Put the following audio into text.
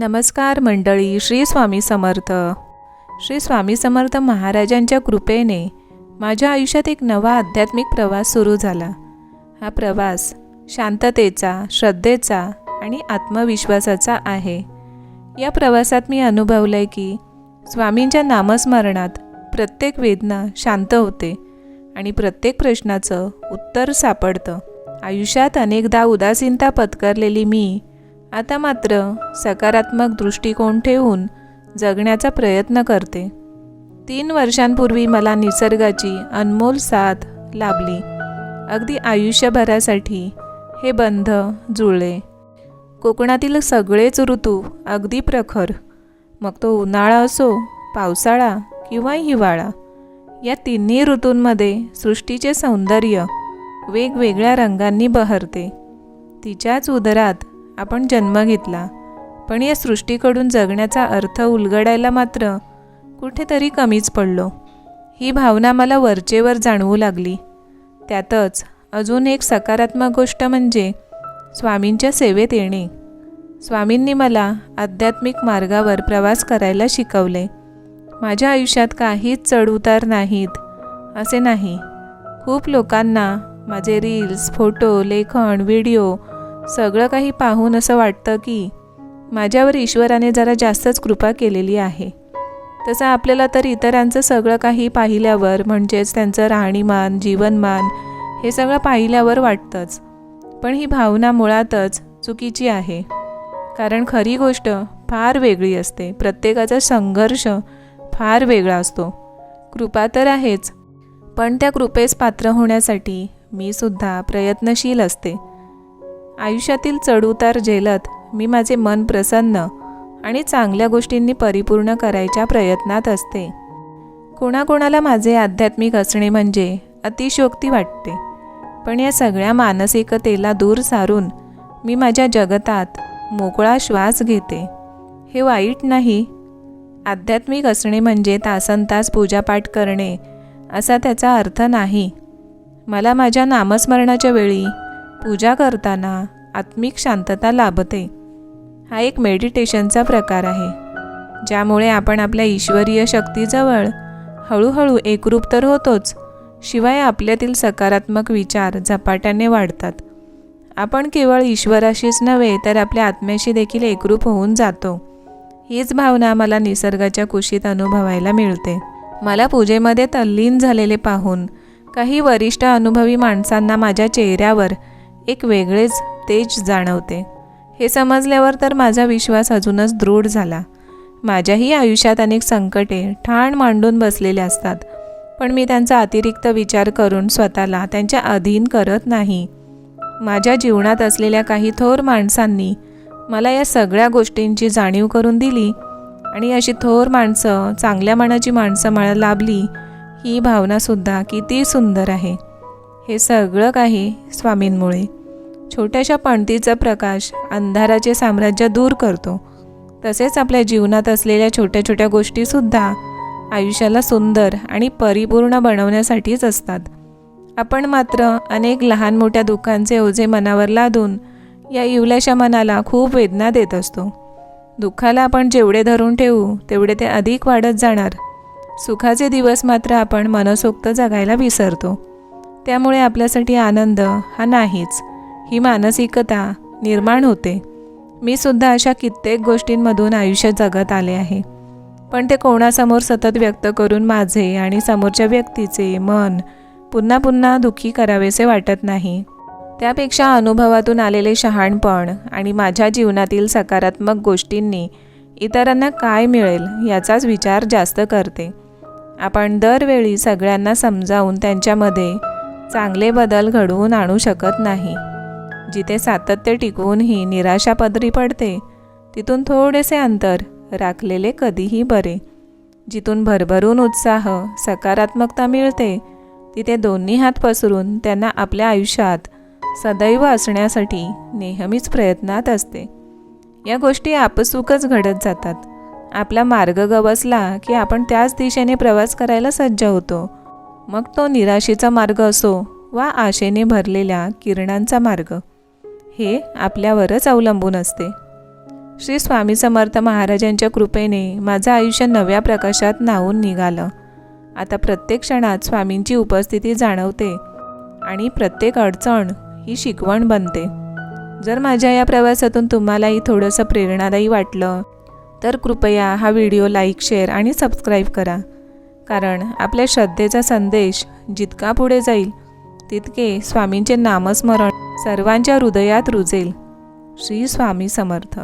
नमस्कार मंडळी श्री स्वामी समर्थ. श्री स्वामी समर्थ महाराजांच्या कृपेने माझ्या आयुष्यात एक नवा आध्यात्मिक प्रवास सुरू झाला. हा प्रवास शांततेचा श्रद्धेचा आणि आत्मविश्वासाचा आहे. या प्रवासात मी अनुभवलं आहे की स्वामींच्या नामस्मरणात प्रत्येक वेदना शांत होते आणि प्रत्येक प्रश्नाचं उत्तर सापडतं. आयुष्यात अनेकदा उदासीनता पत्करलेली मी आता मात्र सकारात्मक दृष्टिकोन ठेवून जगण्याचा प्रयत्न करते. तीन वर्षांपूर्वी मला निसर्गाची अनमोल साथ लाभली. अगदी आयुष्यभरासाठी हे बंध जुळले. कोकणातील सगळेच ऋतू अगदी प्रखर. मग तो उन्हाळा असो पावसाळा किंवा हिवाळा या तिन्ही ऋतूंमध्ये सृष्टीचे सौंदर्य वेगवेगळ्या रंगांनी बहरते. तिच्याच उदरात आपण जन्म घेतला. पण या सृष्टीकडून जगण्याचा अर्थ उलगडायला मात्र कुठेतरी कमीच पडलो. ही भावना मला वरचेवर जाणवू लागली. त्यातच अजून एक सकारात्मक गोष्ट म्हणजे स्वामींच्या सेवेत येणे. स्वामींनी मला आध्यात्मिक मार्गावर प्रवास करायला शिकवले. माझ्या आयुष्यात काहीच चढउतार नाहीत असे नाही. खूप लोकांना माझे रील्स फोटो लेखन व्हिडिओ सगळं काही पाहून असं वाटतं की माझ्यावर ईश्वराने जरा जास्तच कृपा केलेली आहे. तसं आपल्याला तर इतरांचं सगळं काही पाहिल्यावर म्हणजेच त्यांचं राहणीमान जीवनमान हे सगळं पाहिल्यावर वाटतंच. पण ही भावना मुळातच चुकीची आहे. कारण खरी गोष्ट फार वेगळी असते. प्रत्येकाचा संघर्ष फार वेगळा असतो. कृपा तर आहेच पण त्या कृपेस पात्र होण्यासाठी मी सुद्धा प्रयत्नशील असते. आयुष्यातील चढउतार झेलत मी माझे मन प्रसन्न आणि चांगल्या गोष्टींनी परिपूर्ण करायच्या प्रयत्नात असते. कोणाकोणाला माझे आध्यात्मिक असणे म्हणजे अतिशोक्ती वाटते. पण या सगळ्या मानसिकतेला दूर सारून मी माझ्या जगतात मोकळा श्वास घेते. हे वाईट नाही. आध्यात्मिक असणे म्हणजे तासनतास पूजापाठ करणे असा त्याचा अर्थ नाही. मला माझ्या नामस्मरणाच्या वेळी पूजा करताना आत्मिक शांतता लाभते. हा एक मेडिटेशनचा प्रकार आहे. ज्यामुळे आपण आपल्या ईश्वरीय शक्तीजवळ हळूहळू एकरूप तर होतोच शिवाय आपल्यातील सकारात्मक विचार झपाट्याने वाढतात. आपण केवळ ईश्वराशीच नव्हे तर आपल्या आत्म्याशी देखील एकरूप होऊन जातो. हीच भावना मला निसर्गाच्या कुशीत अनुभवायला मिळते. मला पूजेमध्ये तल्लीन झालेले पाहून काही वरिष्ठ अनुभवी माणसांना माझ्या चेहऱ्यावर एक वेगळेच तेज जाणवते. हे समजल्यावर तर माझा विश्वास अजूनच दृढ झाला. माझ्याही आयुष्यात अनेक संकटे ठाण मांडून बसलेले असतात पण मी त्यांचा अतिरिक्त विचार करून स्वतःला त्यांच्या अधीन करत नाही. माझ्या जीवनात असलेल्या काही थोर माणसांनी मला या सगळ्या गोष्टींची जाणीव करून दिली आणि अशी थोर माणसं चांगल्या मनाची माणसं मला लाभली ही भावनासुद्धा किती सुंदर आहे. हे सगळं काही स्वामींमुळे. छोट्याशा पणतीचा प्रकाश अंधाराचे साम्राज्य दूर करतो. तसेच आपल्या जीवनात असलेल्या छोट्या छोट्या गोष्टीसुद्धा आयुष्याला सुंदर आणि परिपूर्ण बनवण्यासाठीच असतात. आपण मात्र अनेक लहान मोठ्या दुःखांचे ओझे मनावर लादून या इवल्याशा मनाला खूप वेदना देत असतो. दुःखाला आपण जेवढे धरून ठेवू तेवढे ते अधिक वाढत जाणार. सुखाचे दिवस मात्र आपण मनसोक्त जगायला विसरतो. त्यामुळे आपल्यासाठी आनंद हा नाहीच. ही मानसिकता निर्माण होते. मी सुद्धा अशा कित्येक गोष्टींमधून आयुष्य जगत आले आहे. पण ते कोणासमोर सतत व्यक्त करून माझे आणि समोरच्या व्यक्तीचे मन पुन्हा पुन्हा दुःखी करावेसे वाटत नाही. त्यापेक्षा अनुभवातून आलेले शहाणपण आणि माझ्या जीवनातील सकारात्मक गोष्टींनी इतरांना काय मिळेल याचाच विचार जास्त करते. आपण दरवेळी सगळ्यांना समजावून त्यांच्यामध्ये चांगले बदल घडवून आणू शकत नाही. जिथे सातत्य टिकवूनही निराशा पदरी पडते तिथून थोडेसे अंतर राखलेले कधीही बरे. जिथून भरभरून उत्साह सकारात्मकता मिळते तिथे दोन्ही हात पसरून त्यांना आपल्या आयुष्यात सदैव असण्यासाठी नेहमीच प्रयत्नात असते. या गोष्टी आपसुकच घडत जातात. आपला मार्ग गवसला की आपण त्याच दिशेने प्रवास करायला सज्ज होतो. मग तो निराशेचा मार्ग असो वा आशेने भरलेल्या किरणांचा मार्ग. हे आपल्यावरच अवलंबून असते. श्री स्वामी समर्थ महाराजांच्या कृपेने माझं आयुष्य नव्या प्रकाशात न्हावून निघालं. आता प्रत्येक क्षणात स्वामींची उपस्थिती जाणवते आणि प्रत्येक अडचण ही शिकवण बनते. जर माझ्या या प्रवासातून तुम्हालाही थोडंसं प्रेरणादायी वाटलं तर कृपया हा व्हिडिओ लाईक शेअर आणि सबस्क्राईब करा. कारण आपल्या श्रद्धेचा संदेश जितका पुढे जाईल तितके स्वामींचे नामस्मरण सर्वांच्या हृदयात रुजेल. श्री स्वामी समर्थ.